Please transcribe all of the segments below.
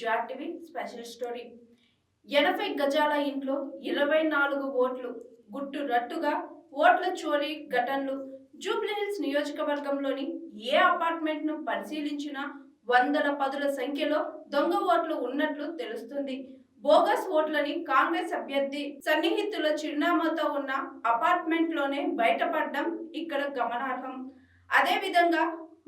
జాటివి special story ఎనభై గజాల ఇంట్లో ఇరవై నాలుగు ఓట్లు గుట్టు రట్టుగా ఓట్ల చోరీ ఘటనలు. జూబ్లీహిల్స్ నియోజకవర్గంలోని ఏ అపార్ట్మెంట్ను పరిశీలించినా వందల పదుల సంఖ్యలో దొంగ ఓట్లు ఉన్నట్లు తెలుస్తుంది. బోగస్ ఓట్లని కాంగ్రెస్ అభ్యర్థి సన్నిహితుల చిరునామాతో ఉన్న అపార్ట్మెంట్లోనే బయటపడడం ఇక్కడ గమనార్హం. అదే విధంగా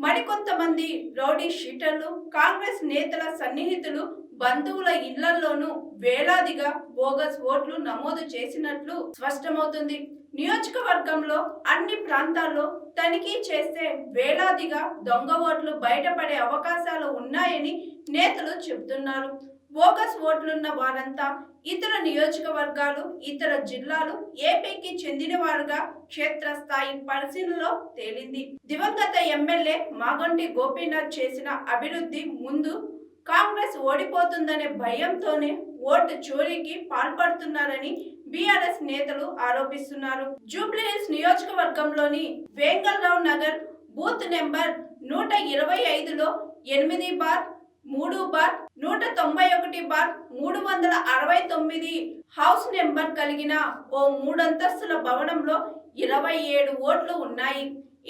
మరికొంతమంది రౌడీ షీటర్లు కాంగ్రెస్ నేతల సన్నిహితులు బంధువుల ఇళ్ళలోనూ వేలాదిగా బోగస్ ఓట్లు నమోదు చేసినట్లు స్పష్టమవుతుంది. నియోజకవర్గంలో అన్ని ప్రాంతాల్లో తనిఖీ చేస్తే వేలాదిగా దొంగ ఓట్లు బయటపడే అవకాశాలు ఉన్నాయని నేతలు చెబుతున్నారు. బోగస్ ఓట్లున్న వారంతా ఇతర నియోజకవర్గాలు ఇతర జిల్లాలు ఏపీకి చెందిన వారుగా క్షేత్రస్థాయి పరిశీలనలో తేలింది. దివంగత ఎమ్మెల్యే మాగంటి గోపీనాథ్ చేసిన అభివృద్ధి ముందు కాంగ్రెస్ ఓడిపోతుందనే భయంతోనే ఓటు చోరీకి పాల్పడుతున్నారని బీఆర్ఎస్ నేతలు ఆరోపిస్తున్నారు. జూబ్లీహిల్స్ నియోజకవర్గంలోని వేంగల్రావు నగర్ బూత్ నెంబర్ నూట ఇరవై ఐదులో ఎనిమిది బార్ మూడు బార్ నూట తొంభై ఒకటి బార్ మూడు వందల అరవై తొమ్మిది హౌస్ నెంబర్ కలిగిన ఓ మూడంతస్తుల భవనంలో ఇరవై ఏడు ఓట్లు ఉన్నాయి.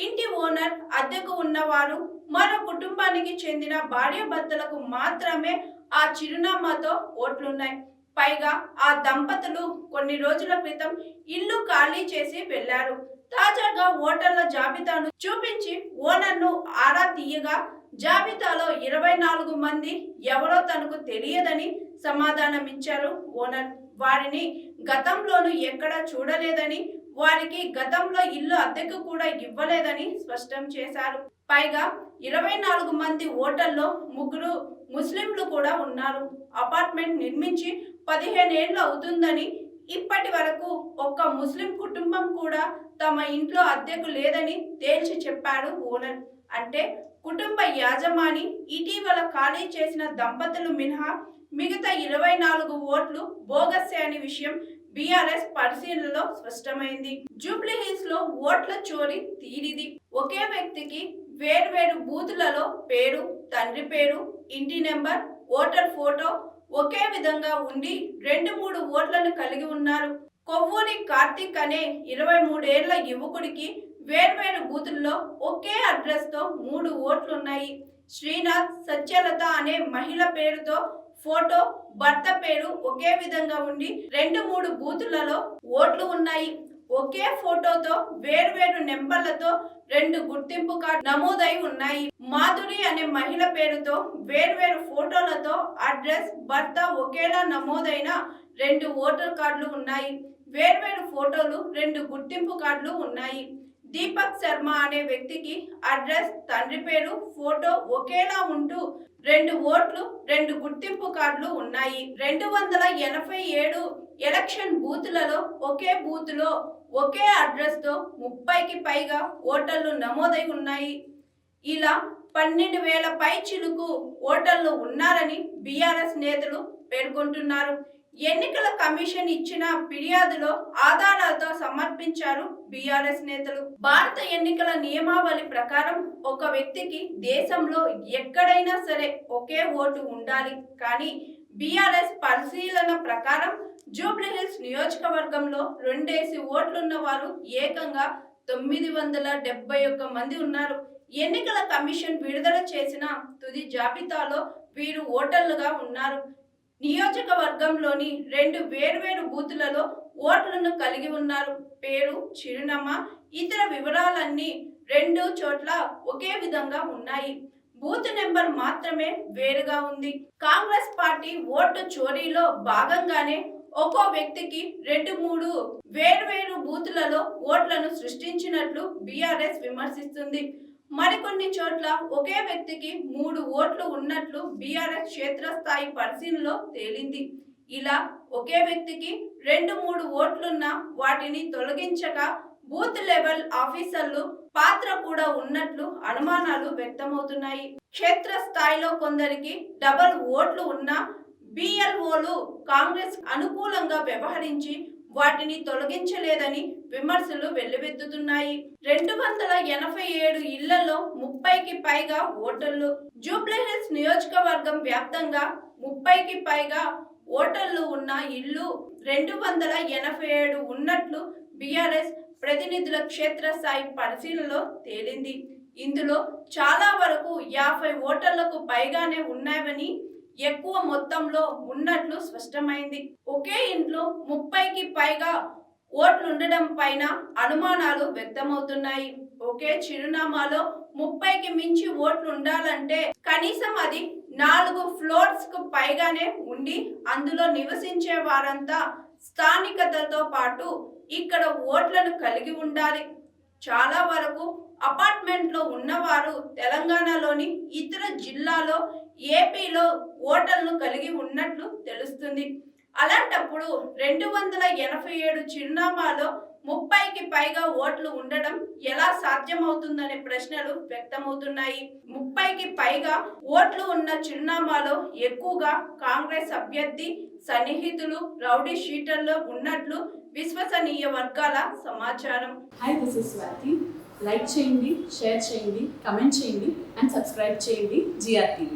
ఇంటి ఓనర్ అద్దెకు ఉన్నవారు మరో కుటుంబానికి చెందిన భార్యాభర్తలకు మాత్రమే ఆ చిరునామాతో ఓట్లున్నాయి. పైగా ఆ దంపతులు కొన్ని రోజుల క్రితం ఇల్లు ఖాళీ చేసి వెళ్ళారు తాజాగా ఓటర్ల జాబితాను చూపించి ఓనర్ను ఆరా తీయగా జాబితాలో ఇరవై నాలుగు మంది ఎవరో తనకు తెలియదని సమాధానమిచ్చారు ఓనర్. వారిని గతంలోనూ ఎక్కడా చూడలేదని వారికి గతంలో ఇల్లు అద్దెకు కూడా ఇవ్వలేదని స్పష్టం చేశారు. పైగా ఇరవై నాలుగు మంది ఓటర్లో ముగ్గురు ముస్లింలు కూడా ఉన్నారు. అపార్ట్మెంట్ నిర్మించి పదిహేను ఏళ్ళు అవుతుందని ఇప్పటి వరకు ఒక్క ముస్లిం కుటుంబం కూడా తమ ఇంట్లో అద్దెకు లేదని తేల్చి చెప్పాడు ఓనర్. అంటే కుటుంబ యాజమాని ఇటీవల ఖాళీ చేసిన దంపతులు మినహా మిగతా ఇరవై నాలుగు ఓట్లు బోగస్సే అనే విషయం బీఆర్ఎస్ పరిశీలనలో స్పష్టమైంది. జూబ్లీ హిల్స్లో ఓట్ల చోరీ తీరిది. ఒకే వ్యక్తికి వేర్వేరు బూతులలో పేరు తండ్రి పేరు ఇంటి నెంబర్ ఓటర్ ఫోటో ఒకే విధంగా ఉండి రెండు మూడు ఓట్లను కలిగి ఉన్నారు. కొవ్వూరి కార్తీక్ అనే ఇరవై మూడేళ్ళ యువకుడికి వేర్వేరు బూతుల్లో ఒకే అడ్రస్తో మూడు ఓట్లున్నాయి. శ్రీనాథ్ సత్యలత అనే మహిళ పేరుతో ఫోటో భర్త పేరు ఒకే విధంగా ఉండి రెండు మూడు బూతులలో ఓట్లు ఉన్నాయి. ఒకే ఫోటోతో వేర్వేరు నెంబర్లతో రెండు గుర్తింపు కార్డు నమోదై ఉన్నాయి. మాధురి అనే మహిళ పేరుతో వేర్వేరు ఫోటోలతో అడ్రస్ భర్త ఒకేలా నమోదైన రెండు ఓటర్ కార్డులు ఉన్నాయి. వేర్వేరు ఫోటోలు రెండు గుర్తింపు కార్డులు ఉన్నాయి. దీపక్ శర్మ అనే వ్యక్తికి అడ్రస్ తండ్రి పేరు ఫోటో ఒకేలా ఉంటూ రెండు ఓట్లు రెండు గుర్తింపు కార్డులు ఉన్నాయి. రెండు వందల ఎనభై ఏడు ఎలక్షన్ బూతులలో ఒకే బూతులో ఒకే అడ్రస్తో ముప్పైకి పైగా ఓటర్లు నమోదై ఉన్నాయి. ఇలా పన్నెండు వేల పై చిలుకు ఓటర్లు ఉన్నారని బీఆర్ఎస్ నేతలు పేర్కొంటున్నారు. ఎన్నికల కమిషన్ ఇచ్చిన ఫిర్యాదులో ఆధారాలతో సమర్పించారు బీఆర్ఎస్ నేతలు. భారత ఎన్నికల నియమావళి ప్రకారం ఒక వ్యక్తికి దేశంలో ఎక్కడైనా సరే ఒకే ఓటు ఉండాలి. కానీ బీఆర్ఎస్ పరిశీలన ప్రకారం జూబ్లీహిల్స్ నియోజకవర్గంలో రెండేసి ఓట్లున్న వారు ఏకంగా తొమ్మిది వందల డెబ్బై ఒక్క మంది ఉన్నారు. ఎన్నికల కమిషన్ విడుదల చేసిన తుది జాబితాలో వీరు ఓటర్లుగా ఉన్నారు. నియోజకవర్గంలోని రెండు వేర్వేరు బూతులలో ఓట్లను కలిగి ఉన్నారు. పేరు చిరునామా ఇతర వివరాలన్నీ రెండు చోట్ల ఒకే విధంగా ఉన్నాయి. బూత్ నెంబర్ మాత్రమే వేరుగా ఉంది. కాంగ్రెస్ పార్టీ ఓటు చోరీలో భాగంగానే ఒక్కో వ్యక్తికి రెండు మూడు వేర్వేరు బూతులలో ఓట్లను సృష్టించినట్లు బీఆర్ఎస్ విమర్శిస్తుంది. మరికొన్ని చోట్ల ఒకే వ్యక్తికి మూడు ఓట్లు ఉన్నట్లు బీఆర్ఎస్ క్షేత్రస్థాయి పరిశీలనలో తేలింది. ఇలా ఒకే వ్యక్తికి రెండు మూడు ఓట్లున్న వాటిని తొలగించక బూత్ లెవెల్ ఆఫీసర్లు పాత్ర కూడా ఉన్నట్లు అనుమానాలు వ్యక్తమవుతున్నాయి. క్షేత్ర స్థాయిలో కొందరికి డబల్ ఓట్లు ఉన్న బిఎల్ఓలు కాంగ్రెస్ అనుకూలంగా వ్యవహరించి వాటిని తొలగించలేదని విమర్శలు వెల్లువెత్తుతున్నాయి. రెండు వందల ఎనభై ఏడు ఇళ్ళలో ముప్పైకి పైగా ఓటర్లు జూబ్లీహిల్స్ నియోజకవర్గం వ్యాప్తంగా ముప్పైకి పైగా ఓటర్లు ఉన్న ఇల్లు రెండు వందల ఎనభై ఏడు ఉన్నట్లు బీఆర్ఎస్ ప్రతినిధుల క్షేత్రస్థాయి పరిశీలనలో తేలింది. ఇందులో చాలా వరకు యాభై ఓటర్లకు పైగానే ఉన్నాయని ఎక్కువ మొత్తంలో ఉన్నట్లు స్పష్టమైంది. ఒకే ఇంట్లో ముప్పైకి పైగా ఓట్లు ఉండడం పైన అనుమానాలు వ్యక్తమవుతున్నాయి. ఒకే చిరునామాలో ముప్పైకి మించి ఓట్లు ఉండాలంటే కనీసం అది నాలుగు ఫ్లోర్స్కు పైగానే ఉండి అందులో నివసించే వారంతా స్థానికతతో పాటు ఇక్కడ ఓట్లను కలిగి ఉండాలి. చాలా వరకు అపార్ట్మెంట్లో ఉన్నవారు తెలంగాణలోని ఇతర జిల్లాలో ఏపీలో ఓటర్లు కలిగి ఉన్నట్లు తెలుస్తుంది. అలాంటప్పుడు రెండు వందల ఎనభై ఏడు చిరునామాలో ముప్పైకి పైగా ఓట్లు ఉండడం ఎలా సాధ్యమవుతుందనే ప్రశ్నలు వ్యక్తమవుతున్నాయి. ముప్పైకి పైగా ఓట్లు ఉన్న చిరునామాలో ఎక్కువగా కాంగ్రెస్ అభ్యర్థి సన్నిహితులు రౌడీ షీటర్లో ఉన్నట్లు విశ్వసనీయ వర్గాల సమాచారం. Hi this is Swathi like చేయండి షేర్ చేయండి కమెంట్ చేయండి అండ్ సబ్స్క్రైబ్ చేయండి జిఆర్టీవీ